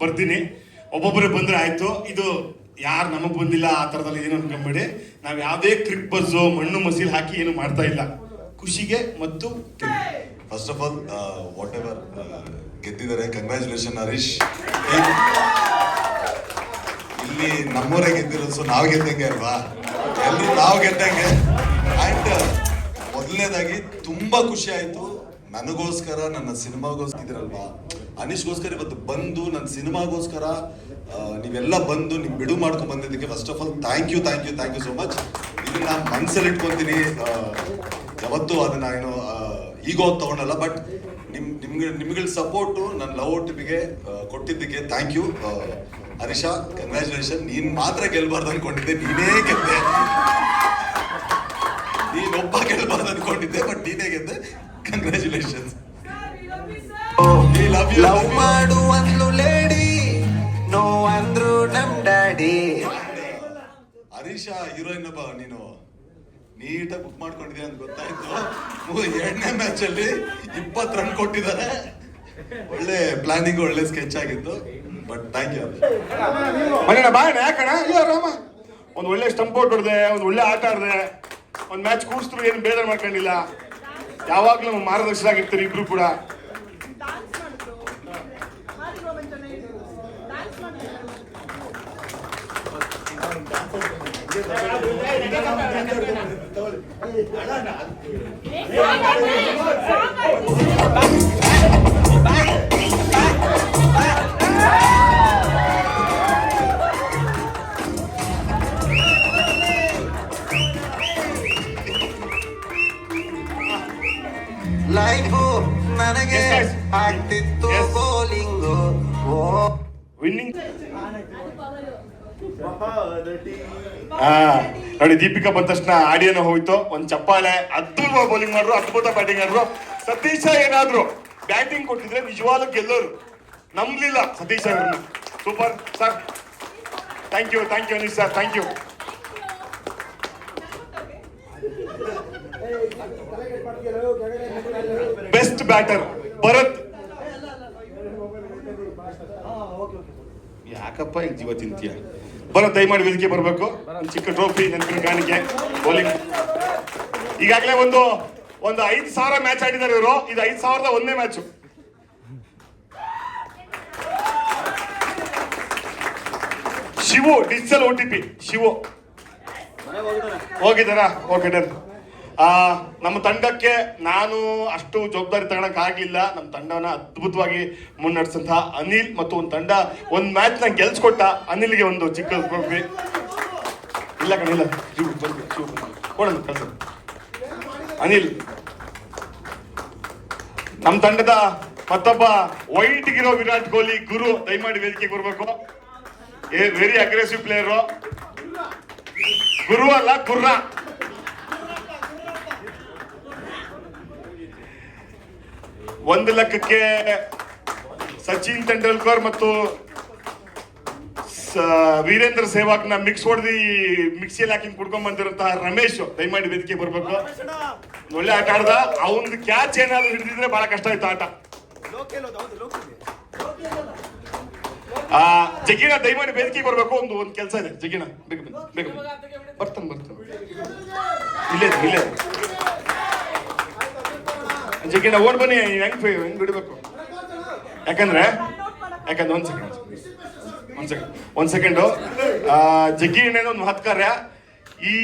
ಬರ್ತೀನಿ. ಒಬ್ಬೊಬ್ಬರೇ ಬಂದ್ರೆ ಆಯ್ತು. ಇದು ಯಾರು ನಮಗೆ ಬಂದಿಲ್ಲ ಆ ಥರದಲ್ಲಿ ಏನು ಅನ್ಕೊಂಬೇಡಿ. ನಾವು ಯಾವುದೇ ಕ್ರಿಕ್ ಬಸ್ಸು ಮಣ್ಣು ಮಸೀಲ್ ಹಾಕಿ ಏನು ಮಾಡ್ತಾ ಇಲ್ಲ. ಖುಷಿಗೆ ಮತ್ತು first of all what ever ಗೆದ್ದಿದ್ದಾರೆ ಕಂಗ್ರ್ಯಾಚುಲೇಷನ್ ಹರೀಶ್ ಇಲ್ಲಿ ನಮ್ಮೂರೇ ಗೆದ್ದಿರೋದು ಸೊ ನಾವು ಗೆದ್ದಂಗೆ ಅಲ್ವಾ? ಎಲ್ಲಿ ನಾವು ಗೆದ್ದಂಗೆ? ಅಂಡ್ ಮೊದಲನೇದಾಗಿ ತುಂಬಾ ಖುಷಿ ಆಯ್ತು. ನನಗೋಸ್ಕರ, ನನ್ನ ಸಿನಿಮಾಗೋಸ್ಕರ ಇದಿರಲ್ವಾ? ಅನೀಶ್ಗೋಸ್ಕರ ಇವತ್ತು ಬಂದು, ನನ್ನ ಸಿನಿಮಾಗೋಸ್ಕರ ನೀವೆಲ್ಲ ಬಂದು ನೀವು ಬಿಡು ಮಾಡ್ಕೊಂಡು ಬಂದಿದ್ದಕ್ಕೆ first of all thank you thank you thank you so much ಇದನ್ನ ನಾನು ಮನ್ಸಲ್ಲಿ ಇಟ್ಕೊತೀನಿ ಯಾವತ್ತು ಅದನ್ನ ಏನು ಈಗೋ ತಗೊಂಡಲ್ಲ ಬಟ್ ನಿಮ್, ನಿಮ್ಗೆ ನಿಮ್ಗಳ ಸಪೋರ್ಟು ನನ್ನ ಲವ್ ಟಿಪಿಗೆ ಕೊಟ್ಟಿದ್ದಕ್ಕೆ ಥ್ಯಾಂಕ್ ಯು ಹರೀಶಾ ಕಂಗ್ರ್ಯಾಚುಲೇಷನ್ ನೀನ್ ಮಾತ್ರ ಗೆಲ್ಬಾರ್ದು ಅನ್ಕೊಂಡಿದ್ದೆ, ನೀನೇ ಗೆದ್ದೆ. ನೀನೊಬ್ಬ ಗೆಲ್ಬಾರ್ದು ಅನ್ಕೊಂಡಿದ್ದೆ ಬಟ್ ನೀನೇ ಗೆದ್ದೆ. ಕಂಗ್ರ್ಯಾಚುಲೇಷನ್ಸ್ ಲವ್ ಮಾಡು ಅಂದ್ಲು ಲೇಡಿ ನೋ ಅಂದ್ರು ನಮ್ ಡ್ಯಾಡಿ ಹರೀಶಾ ಹೀರೋಯಿನ್ ಒಬ್ಬ ನೀನು ನೀಟಾಗಿ ಬುಕ್ ಮಾಡ್ಕೊಂಡಿದ್ಯಾ ಅಂತ ಗೊತ್ತಾಯ್ತು. ಎರಡನೇ ಮ್ಯಾಚ್ ಅಲ್ಲಿ ಇಪ್ಪತ್ತು ರನ್ ಕೊಟ್ಟಿದ್ದಾರೆ. ಒಳ್ಳೆ ಪ್ಲಾನಿಂಗ್ ಒಳ್ಳೆ ಸ್ಕೆಚ್ ಆಗಿತ್ತು ಬಟ್ ಥ್ಯಾಂಕ್ ಯು ಮನೆಯ ಬಾಯಣ ಯಾಕಣ ಇಲ್ಲ ರಾಮ. ಒಂದು ಒಳ್ಳೆ ಸ್ಟಂಪ್ ಔಟ್ ಹೊಡೆದೆ ಒಂದು ಒಳ್ಳೆ ಆಟ ಆಡಿದೆ. ಒಂದು ಮ್ಯಾಚ್ ಕೂಡಿಸಿದ್ರು ಏನು ಬೇಜಾರು ಮಾಡ್ಕೊಂಡಿಲ್ಲ. ಯಾವಾಗಲೂ ಮಾರ್ಗದರ್ಶನ ಆಗಿರ್ತಾರೆ ಇಬ್ರು ಕೂಡ. ಲೈಫು ನನಗೆ Yes, guys. ಆಗ್ತಿತ್ತು Yes. ಬೌಲಿಂಗು ಓ ವಿನ್ನಿಂಗ್ ನೋಡಿ ದೀಪಿಕಾ ಬಂದ ತಕ್ಷಣ ಆಡಿಯೋನ ಹೋಯ್ತು. ಒಂದ್ ಚಪ್ಪಾಳೆ ಅದ್ಭುತ ಬೌಲಿಂಗ್ ಮಾಡ್ರು ಅದ್ಭುತ ಬ್ಯಾಟಿಂಗ್ ಆಡ್ರು. ಸತೀಶ ಏನಾದ್ರು ಬ್ಯಾಟಿಂಗ್ ಕೊಟ್ಟಿದ್ರೆ ನಿಜವಾಗ್ಲೂ ಗೆಲ್ಲೋರು. ನಂಬ್ಲಿಲ್ಲ ಸತೀಶ್ ಅವ್ರನ್ನ super sir thank you thank you Anish sir thank you best batter Bharat. ಯಾಕಪ್ಪ ಈಗ ಜೀವ ತಿಂತೀಯ? ಬರೋ ದಯಮಾಡಿ ವೇದಿಕೆ ಬರಬೇಕು. ಚಿಕ್ಕ ಟ್ರೋಫಿ, ನೆನಪಿನ ಕಾಣಿಕೆ ಬೌಲಿಂಗ್ ಈಗಾಗಲೇ ಒಂದು ಒಂದು ಐದು ಸಾವಿರ ಮ್ಯಾಚ್ ಆಡಿದ್ದಾರೆ ಇವರು. ಇದು ಐದು ಸಾವಿರದ ಒಂದನೇ match Shivu digital O T P Shivu. ಹೋಗಿದ್ದಾರಾ? Okay done ಆ, ನಮ್ಮ ತಂಡಕ್ಕೆ ನಾನು ಅಷ್ಟು ಜವಾಬ್ದಾರಿ ತಗೊಳಕ್ ಆಗ್ಲಿಲ್ಲ ನಮ್ಮ ತಂಡವನ್ನ ಅದ್ಭುತವಾಗಿ ಮುನ್ನಡೆಸಂತಹ ಅನಿಲ್ ಮತ್ತು ಒಂದು ತಂಡ ಒಂದು ಮ್ಯಾಚ್ನ ಗೆಲ್ಸ್ಕೊಟ್ಟ ಅನಿಲ್ಗೆ ಒಂದು ಚಿಕ್ಕ ಇಲ್ಲ ಕಣ, ಇಲ್ಲ. ಅನಿಲ್, ನಮ್ಮ ತಂಡದ ಮತ್ತೊಬ್ಬ ವೈಟ್ ಗಿರೋ ವಿರಾಟ್ ಕೊಹ್ಲಿ ಗುರು ದಯಮಾಡಿ ವೇದಿಕೆಗೆ ಬರ್ಬೇಕು. ಏ ವೆರಿ ಅಗ್ರೆಸಿವ್ ಪ್ಲೇಯರು ಗುರು ಅಲ್ಲ, ಗುರ್ರ. ಒಂದು ಲೆಕ್ಕಕ್ಕೆ ಸಚಿನ್ ತೆಂಡೂಲ್ಕರ್ ಮತ್ತು ವೀರೇಂದ್ರ ವೀರೇಂದ್ರ ನ ಮಿಕ್ಸ್ ಹೊಡೆದಿ ಮಿಕ್ಸಿಯಲ್ಲಿ ಹಾಕಿ ಕುಡ್ಕೊಂಡ್ ಬಂದಿರಂತಹ ರಮೇಶ್, ದಯಮಾಡಿ ವೇದಿಕೆ ಬರ್ಬೇಕು. ಒಳ್ಳೆ ಆಟ ಆಡ್ದ. ಅವನ್ ಕ್ಯಾಚ್ ಏನಾದ್ರು ಹಿಡಿದಿದ್ರೆ ಬಹಳ ಕಷ್ಟ ಆಯ್ತು ಆಟ. ಆ ಜಗ್ಗಿನ ದಯಮಾಡಿ ವೇದಿಕೆ ಬರ್ಬೇಕು. ಒಂದು ಒಂದು ಕೆಲಸ ಇದೆ. ಜಗಿನ ಬೇಗ. ಬರ್ತಾನೆ ಬರ್ತಾನೆ. ಇಲ್ಲೇ ಇಲ್ಲೇ ಇದೆ. ಜಗ್ಗಿನ ಓಡ್ ಬನ್ನಿ, ಹೆಂಗ್ ಹೆಂಗ್ ಬಿಡ್ಬೇಕು? ಯಾಕಂದ್ರೆ ಯಾಕಂದ್ರೆ ಒಂದ್ ಸೆಕೆಂಡ್ ಒಂದ್ ಸೆಕೆಂಡ್ ಒಂದ್ ಸೆಕೆಂಡು ಜಗ್ಗಿ ಎಣ್ಣೆ ಒಂದು ಮಹತ್ಕಾರ್ಯ ಈ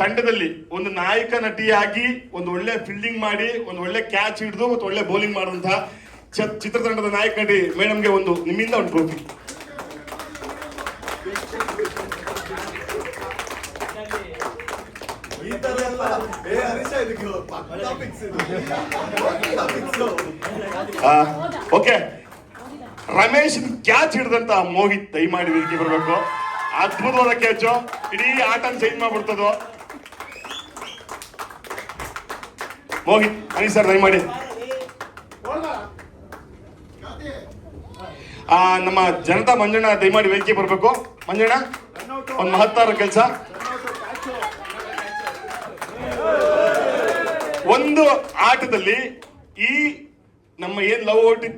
ತಂಡದಲ್ಲಿ ಒಂದು ನಾಯಕ ನಟಿಯಾಗಿ ಒಂದು ಒಳ್ಳೆ ಫೀಲ್ಡಿಂಗ್ ಮಾಡಿ, ಒಂದು ಒಳ್ಳೆ ಕ್ಯಾಚ್ ಹಿಡಿದು ಮತ್ತು ಒಳ್ಳೆ ಬೌಲಿಂಗ್ ಮಾಡುವಂತಹ ಚಿತ್ರತಂಡದ ನಾಯಕ ನಟಿ ಮೇಡಮ್ಗೆ ಒಂದು ನಿಮ್ಮಿಂದ ಒಂದು ಟ್ರೋಫಿ ಓಕೆ. ರಮೇಶ್ ಕ್ಯಾಚ್ ಹಿಡಿದಂತ ಮೋಹಿತ್ ದಯಮಾಡಿ ವೇದಿಕೆ ಬರಬೇಕು. ಅದ್ಭುತವಾದ ಕ್ಯಾಚು ಇಡೀ ಆಟ ಚೇಂಜ್ ಮಾಡ್ಬಿಡ್ತದೋ. ಮೋಹಿತ್ ಅನಿ ಸರ್ ದಯಮಾಡಿ. ಮಾಡಿ ನಮ್ಮ ಜನತಾ ಮಂಜಣ್ಣ ದಯಮಾಡಿ ವೇದಿಕೆ ಬರಬೇಕು. ಮಂಜಣ್ಣ ಒಂದು ಮಹತ್ತರ ಕೆಲಸ. ಒಂದು ಆಟದಲ್ಲಿ ಈ ನಮ್ಮ ಏನ್ ಲವ್ ಓ ಟಿ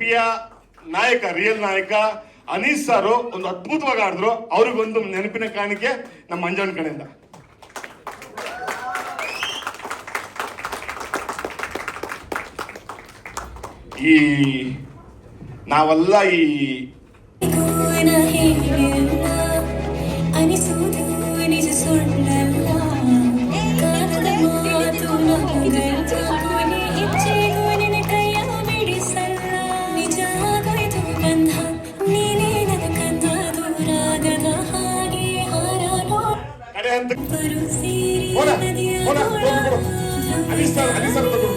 ನಾಯಕ ರಿಯಲ್ ನಾಯಕ ಅನೀಸ್ ಸಾರು ಒಂದು ಅದ್ಭುತವಾಗಿ ಆಡಿದ್ರು. ಅವ್ರಿಗೊಂದು ನೆನಪಿನ ಕಾಣಿಕೆ ನಮ್ಮ ಅಂಜನ್ ಕಡೆಯಿಂದ. ಈ ನಾವೆಲ್ಲ ಈ ಕಡೆ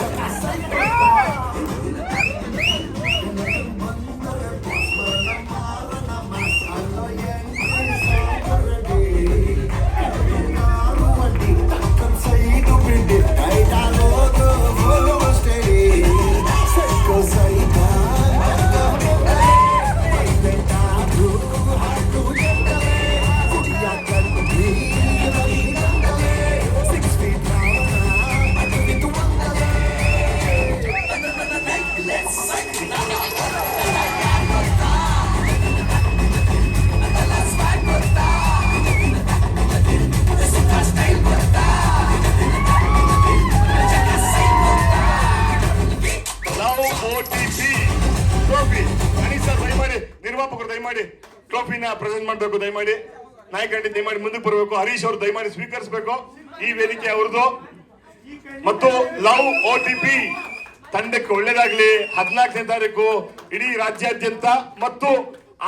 ಟ್ರೋಫಿನ ಪ್ರೆಸೆಂಟ್ ಮಾಡಬೇಕು, ದಯಮಾಡಿ. ನಾಯಕಂಡಿ ದಯಮಾಡಿ ಮುಂದಕ್ಕೆ ಬರಬೇಕು. ಹರೀಶ್ ಅವರು ದಯಮಾಡಿ ಸ್ವೀಕರಿಸಬೇಕು. ಈ ವೇದಿಕೆ ಅವ್ರದ್ದು. ಮತ್ತು ಲವ್ ಓ ತಂಡಕ್ಕೆ ಒಳ್ಳೇದಾಗ್ಲಿ. ಹದಿನಾಲ್ಕನೇ ತಾರೀಕು ಇಡೀ ರಾಜ್ಯಾದ್ಯಂತ ಮತ್ತು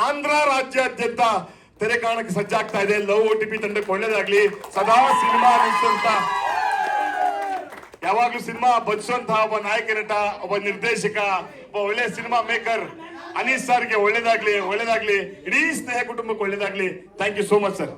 ಆಂಧ್ರ ರಾಜ್ಯಾದ್ಯಂತ ತೆರೆ ಕಾಣಕ್ಕೆ ಸಜ್ಜಾಗ್ತಾ ಇದೆ. ಲವ್ ಓ ತಂಡಕ್ಕೆ ಒಳ್ಳೇದಾಗ್ಲಿ. ಸದಾ ಸಿನಿಮಾ ನಡೆಸುವಂತ ಯಾವಾಗ್ಲೂ ಸಿನಿಮಾ ಬದುಸುವಂತಹ ಒಬ್ಬ ನಾಯಕ ನಟ, ಒಬ್ಬ ನಿರ್ದೇಶಕ, ಒಬ್ಬ ಒಳ್ಳೆ ಸಿನಿಮಾ ಮೇಕರ್ ಅನೀಸ್ ಸರ್ಗೆ ಒಳ್ಳೇದಾಗ್ಲಿ ಒಳ್ಳೇದಾಗ್ಲಿ ಇಡೀ ಸ್ನೇಹ ಕುಟುಂಬಕ್ಕೆ ಒಳ್ಳೇದಾಗ್ಲಿ. Thank you so much sir